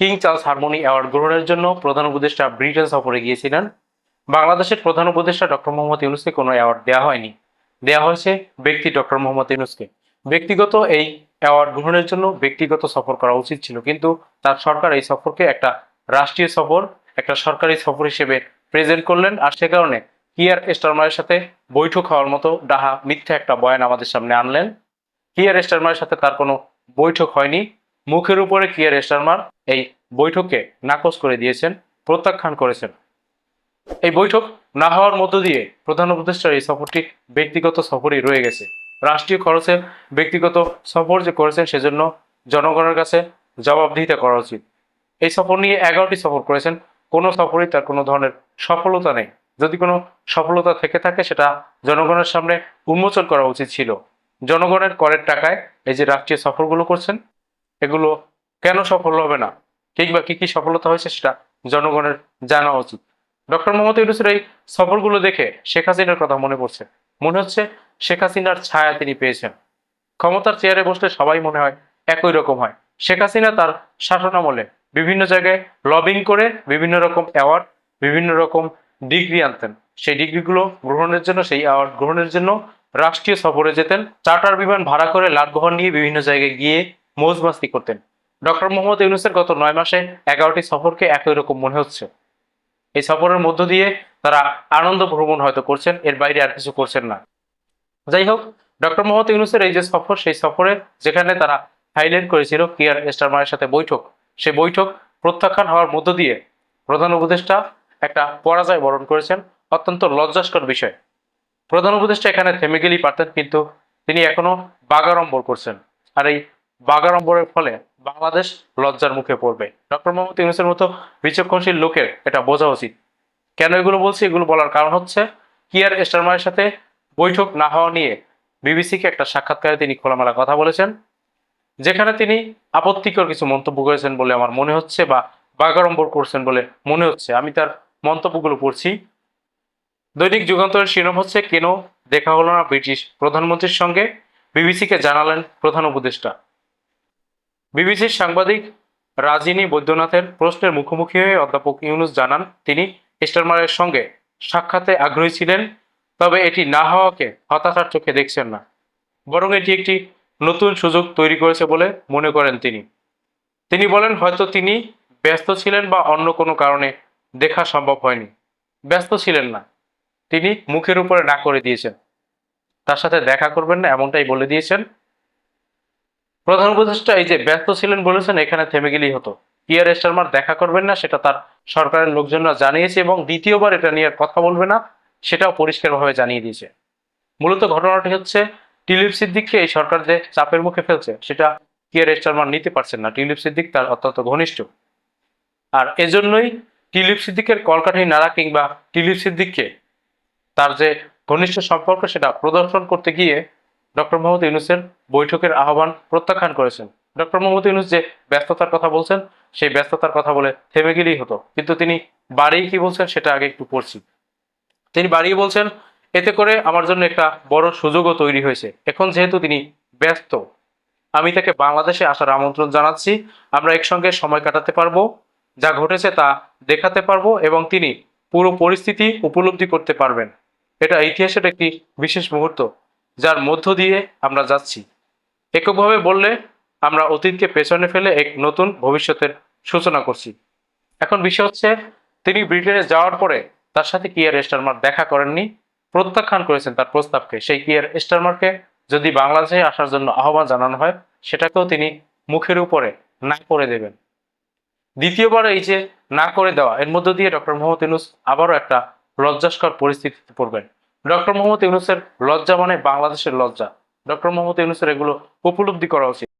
King Charles harmony award গ্রহণের জন্য প্রধান উপদেষ্টা ব্রিটেন সফরে গিয়েছিলেন। বাংলাদেশের প্রধান উপদেষ্টা ডক্টর মোহাম্মদ ইউনুসকে কোনো অ্যাওয়ার্ড দেওয়া হয়নি। দেওয়া হয়েছে ব্যক্তি ডক্টর মোহাম্মদ ইউনুসকে। ব্যক্তিগত এই অ্যাওয়ার্ড গ্রহণের জন্য ব্যক্তিগত সফর করা উচিত ছিল, কিন্তু তার সরকার এই সফরকে একটা রাষ্ট্রীয় সফর, একটা সরকারি সফর হিসেবে প্রেজেন্ট করলেন। আর সে কারণে কিয়ার স্টারমারের সাথে বৈঠক হওয়ার মতো ডাহা মিথ্যা একটা বয়ান আমাদের সামনে আনলেন। কিয়ার স্টারমারের সাথে তার কোনো বৈঠক হয়নি। মুখের উপরে কিয়ার স্টারমার এই বৈঠককে নাকচ করে দিয়েছেন, প্রত্যাখ্যান করেছেন। এই বৈঠক না হওয়ার মধ্য দিয়ে প্রধান উপদেষ্টার এই সফরটি ব্যক্তিগত সফরই রয়ে গেছে। রাষ্ট্রীয় খরচে ব্যক্তিগত সফর যে করেছেন সেজন্য জনগণের কাছে জবাবদিহিতা করা উচিত। এই সফর নিয়ে এগারোটি সফর করেছেন, কোনো সফরই তার কোনো ধরনের সফলতা নেই। যদি কোনো সফলতা থেকে থাকে, সেটা জনগণের সামনে উন্মোচন করা উচিত ছিল। জনগণের করের টাকায় এই যে রাষ্ট্রীয় সফরগুলো করছেন এগুলো কেন সফল হবে না? কিংবা কি কি সফলতা হয়েছে সেটা জনগণের জানা উচিত। ডক্টর মোহাম্মদ ইউনুসের এই সফরগুলো দেখে শেখ হাসিনার কথা মনে পড়ছে। মনে হচ্ছে শেখ হাসিনার ছায়া তিনি পেয়েছেন। ক্ষমতার চেয়ারে বসলে সবাই মনে হয় একই রকম হয়। শেখ হাসিনা তার শাসনামলে বিভিন্ন জায়গায় লবিং করে বিভিন্ন রকম অ্যাওয়ার্ড বিভিন্ন রকম ডিগ্রি আনতেন। সেই ডিগ্রিগুলো গ্রহণের জন্য, সেই অ্যাওয়ার্ড গ্রহণের জন্য রাষ্ট্রীয় সফরে যেতেন। চার্টার বিমান ভাড়া করে লাটবহর নিয়ে বিভিন্ন জায়গায় গিয়ে মৌজমাস্তি করতেন। ডক্টর মোহাম্মদ ইউনুসের গত নয় মাসে এগারোটি সফরকে একই রকম মনে হচ্ছে। এই সফরের মধ্য দিয়ে তারা আনন্দ ভ্রমণ হয়তো করছেন, এর বাইরে আর কিছু করছেন না। যাই হোক, ডক্টর মোহাম্মদ ইউনুসের এই যে সফর, সেই সফরে যেখানে তারা হাইলাইট করেছিল কিয়ার স্টারমারের সাথে বৈঠক সেই বৈঠক প্রত্যাখ্যান হওয়ার মধ্য দিয়ে প্রধান উপদেষ্টা একটা পরাজয় বরণ করেছেন, অত্যন্ত লজ্জাস্কর বিষয়। প্রধান উপদেষ্টা এখানে থেমে গেলেই পারতেন, কিন্তু তিনি এখনও বাগাড়ম্বর করছেন। আর এই বাগাড়ম্বরের ফলে বাংলাদেশ লজ্জার মুখে পড়বে। ডক্টর মোহাম্মদ ইউনুসের মতো বিচক্ষণশীল লোকের এটা বোঝা উচিত। কেন এগুলো বলছি? এগুলো বলার কারণ হচ্ছে, কিয়ার স্টারমারের সাথে বৈঠক না হওয়া নিয়ে বিবিসিকে একটা সাক্ষাৎকারে তিনি খোলামেলা কথা বলেছেন, যেখানে তিনি আপত্তিকর কিছু মন্তব্য করেছেন বলে আমার মনে হচ্ছে বা বাগাড়ম্বর করছেন বলে মনে হচ্ছে। আমি তার মন্তব্যগুলো পড়ছি। দৈনিক যুগান্তরের শিরোনাম হচ্ছে, কেন দেখা হলো না ব্রিটিশ প্রধানমন্ত্রীর সঙ্গে? বিবিসিকে জানালেন প্রধান উপদেষ্টা। বিবিসির সাংবাদিক রাজিনী বৈদ্যনাথের প্রশ্নের মুখোমুখি হয়ে অধ্যাপক ইউনুস জানান, তিনি স্টারমারের সঙ্গে সাক্ষাতে আগ্রহী ছিলেন, তবে এটি না হওয়াকে হতাশার চোখে দেখছেন না। বরং এটি একটি নতুন সুযোগ তৈরি করেছে বলে মনে করেন তিনি। তিনি বলেন, হয়তো তিনি ব্যস্ত ছিলেন বা অন্য কোনো কারণে দেখা সম্ভব হয়নি। ব্যস্ত ছিলেন না। তিনি মুখের উপরে না করে দিয়েছেন। তার সাথে দেখা করবেন না, এমনটাই বলে দিয়েছেন প্রধান উপদেষ্টা এই যে ব্যস্ত ছিলেন বলেছেন, এখানে থেমে গেলেই হতো। পিয়ার স্টারমার দেখা করবেন না, সেটা তার সরকারের লোকজনরা জানিয়েছে এবং দ্বিতীয়বার এটা নিয়ে কথা বলবে না, সেটাও পরিষ্কারভাবে জানিয়ে দিয়েছে। মূলত ঘটনাটি হচ্ছে, টিলিপ সিদ্দিককে এই সরকার যে চাপের মুখে ফেলছে, সেটা কিয়ার স্টারমার নিতে পারছেন না। টিলিপ সিদ্দিক তার অত্যন্ত ঘনিষ্ঠ। আর এজন্যই টিলিপ সিদ্দিকের কলকাঠি নাড়া কিংবা টিলিপ সিদ্দিককে তার যে ঘনিষ্ঠ সম্পর্ক, সেটা প্রদর্শন করতে গিয়ে ডক্টর মোহাম্মদ ইউনুসের বৈঠকের আহ্বান প্রত্যাখ্যান করেছেন। ডক্টর মোহাম্মদ ইউনুস যে ব্যস্ততার কথা বলছেন, সেই ব্যস্ততার কথা বলে থেমে গেলেই হতো। কিন্তু তিনি বাড়িয়ে কি বলছেন সেটা আগে একটু পড়ছি। তিনি বাড়িয়ে বলছেন, এতে করে আমার জন্য একটা বড় সুযোগও তৈরি হয়েছে। এখন যেহেতু তিনি ব্যস্ত, আমি তাকে বাংলাদেশে আসার আমন্ত্রণ জানাচ্ছি। আমরা একসঙ্গে সময় কাটাতে পারব, যা ঘটেছে তা দেখাতে পারব এবং তিনি পুরো পরিস্থিতি উপলব্ধি করতে পারবেন। এটা ইতিহাসের একটি বিশেষ মুহূর্ত। যার মধ্য দিয়ে আমরা যাচ্ছি। এককভাবে বললে আমরা অতীতকে পেছনে ফেলে এক নতুন ভবিষ্যতের সূচনা করছি। এখন বিষয় হচ্ছে, তিনি ব্রিটেনে যাওয়ার পরে তার সাথে কিয়ার স্টারমার দেখা করেননি, প্রত্যাখ্যান করেছেন তার প্রস্তাবকে। সেই কিয়ার স্টারমারকে যদি বাংলাদেশে আসার জন্য আহ্বান জানানো হয়, সেটাকেও তিনি মুখের উপরে না করে দেবেন। দ্বিতীয়বার এই যে না করে দেওয়া, এর মধ্য দিয়ে ডক্টর মোহাম্মদ ইউনুস আবারও একটা লজ্জাস্কর পরিস্থিতিতে পড়বেন। ডক্টর মোহাম্মদ ইউনুসের লজ্জা মানে বাংলাদেশের লজ্জা। ডক্টর মোহাম্মদ ইউনুসের এগুলো উপলব্ধি করা উচিত।